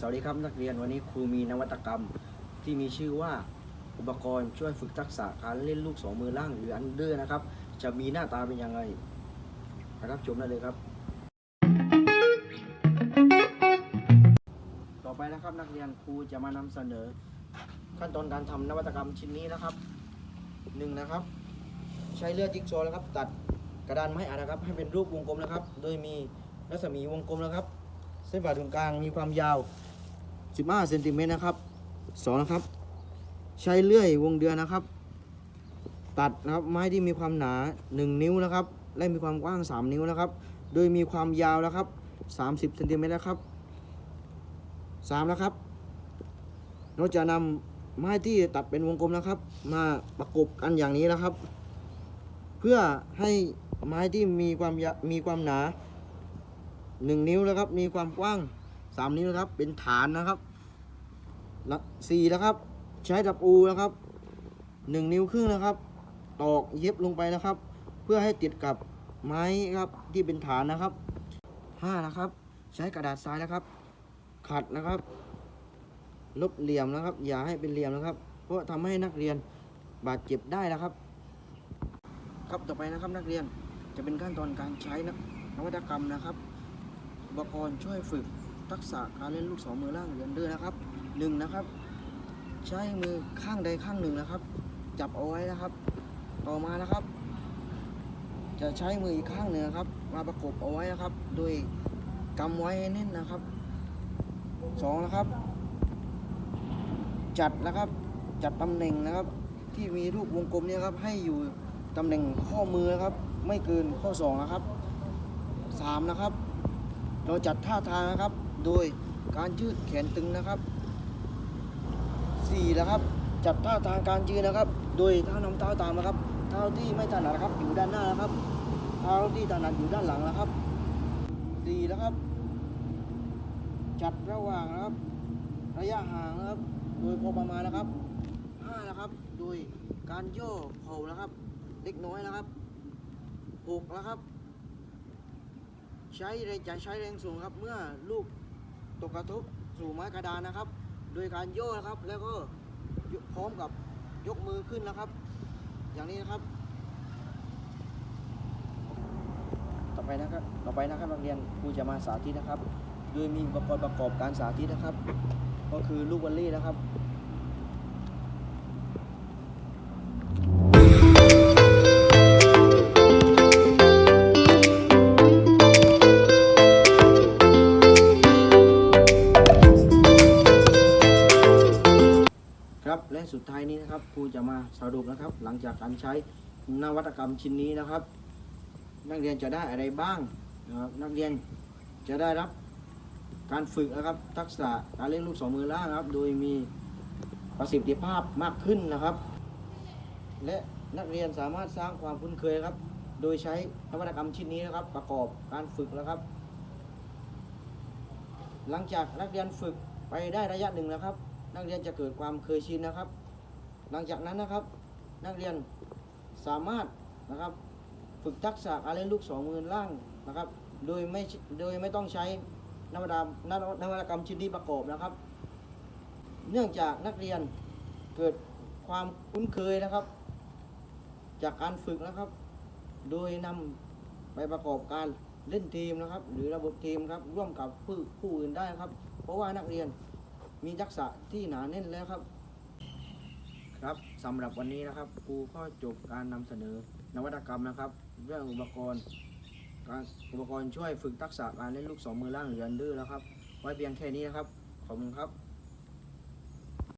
สวัสดีครับนักเรียนวันนี้ครูมีนวัตกรรมที่มีชื่อว่าอุปกรณ์ช่วยฝึกทักษะการเล่นลูกสองมือล่างหรืออันเดอร์นะครับ จะมีหน้าตาเป็นยังไงนะครับชมได้เลยครับ ต่อไปนะครับนักเรียนครูจะมานำเสนอ ขั้นตอนการทำนวัตกรรมชิ้นนี้นะครับหนึ่งนะครับ ใช้เลือดจิ๊กซอว์นะครับ ตัดกระดานไม้อัดนะครับ ให้เป็นรูปวงกลมนะครับ โดยมีรัศมีวงกลมนะครับ เส้นผ่าศูนย์กลางมีความยาว 15เซนติเมตรนะครับสองนะครับ ใช้เลื่อยวงเดือนนะครับ ตัดนะครับไม้ที่มีความหนา 1 นิ้วนะครับ และมีความกว้าง 3 นิ้วนะครับ โดยมีความยาวนะครับ 30เซนติเมตรนะครับ3นะครับ เราจะนำไม้ที่ตัดเป็นวงกลมนะครับ มาประกบกันอย่างนี้นะครับ เพื่อให้ไม้ที่มีความมีความหนา 1 นิ้วนะครับ มีความกว้าง 3 นิ้วนะครับ เป็นฐานนะครับ สี่นะครับ ใช้ตะปูนะครับ1นิ้วครึ่งนะครับ ตอกเย็บลงไปนะครับ เพื่อให้ติดกับไม้ครับที่เป็นฐานนะครับ5นะครับ ใช้กระดาษทรายนะครับ ขัดนะครับ ลบเหลี่ยมนะครับ อย่าให้เป็นเหลี่ยมนะครับ เพราะทำให้นักเรียนบาดเจ็บได้นะครับ ครับต่อไปนะครับนักเรียนจะเป็นขั้นตอนการใช้นนวัตกรรมนะครับอุปกรณ์ช่วยฝึกทักษะการเล่นลูกสองมือล่างเรียนเดือนะครับ หนึ่งนะครับ ใช้มือข้างใดข้างหนึ่งนะครับ จับเอาไว้นะครับ ต่อมานะครับ จะใช้มืออีกข้างหนึ่งครับ มาประกบเอาไว้นะครับ โดยกำไว้ให้แน่นนะครับสองนะครับ จัดนะครับ จัดตำแหน่งนะครับ ที่มีรูปวงกลมเนี่ยครับ ให้อยู่ตำแหน่งข้อมือนะครับ ไม่เกินข้อศอกนะครับสามนะครับ เราจัดท่าทางนะครับ โดยการยืดแขนตึงนะครับ สี่นะครับ จัดท่าทางการยืนนะครับ โดยเท้านำเท้าตามนะครับ เท้าที่ไม่ถนัดนะครับ อยู่ด้านหน้านะครับ เท้าที่ถนัดอยู่ด้านหลังนะครับสี่นะครับ จัดระหว่างนะครับ ระยะห่างนะครับ โดยพอประมาณนะครับห้านะครับ โดยการโย่อเข่านะครับ เล็กน้อยนะครับหกนะครับ ใช้แรงจะใช้แรงสูงครับ เมื่อลูกตกกระทบสู่ไม้กระดานนะครับ โดยการโย่นะครับ แล้วก็พร้อมกับยกมือขึ้นนะครับ อย่างนี้นะครับ ต่อไปนะครับ ต่อไปนะครับนักเรียนครูจะมาสาธิตนะครับ โดยมีอุปกรณ์ประกอบการสาธิตนะครับ ก็คือลูกวอลลี่นะครับ สุดท้ายนี้นะครับครูจะมาสรุปนะครับ หลังจากการใช้นวัตกรรมชิ้นนี้นะครับ นักเรียนจะได้อะไรบ้างนะครับนักเรียนจะได้รับการฝึกนะครับทักษะการเล่นลูกสองมือล่างนะครับ โดยมีประสิทธิภาพมากขึ้นนะครับ และนักเรียนสามารถสร้างความคุ้นเคยครับ โดยใช้นวัตกรรมชิ้นนี้นะครับ ประกอบการฝึกนะครับ หลังจากนักเรียนฝึกไปได้ระยะหนึ่งนะครับ นักเรียนจะเกิดความเคยชินนะครับ หลังจากนั้นนะครับ นักเรียนสามารถนะครับฝึกทักษะการเล่นลูกสองมือล่างนะครับ โดยไม่โดยไม่ต้องใช้นวัตกรรมนวัตกรรมชิ้นนี้ประกอบนะครับ เนื่องจากนักเรียนเกิดความคุ้นเคยนะครับ จากการฝึกนะครับ โดยนำไปประกอบการเล่นทีมนะครับ หรือระบบทีมครับร่วมกับผู้ผู้อื่นได้ครับ เพราะว่านักเรียน มีทักษะที่หนาแน่นแล้วครับ ครับสำหรับวันนี้นะครับครูก็จบการนำเสนอนวัตกรรมนะครับ เรื่องอุปกรณ์การอุปกรณ์ช่วยฝึกทักษะการเล่นลูกสองมือล่างหรืออันเดอร์แล้วครับ ไว้เพียงแค่นี้นะครับ ขอบคุณครับ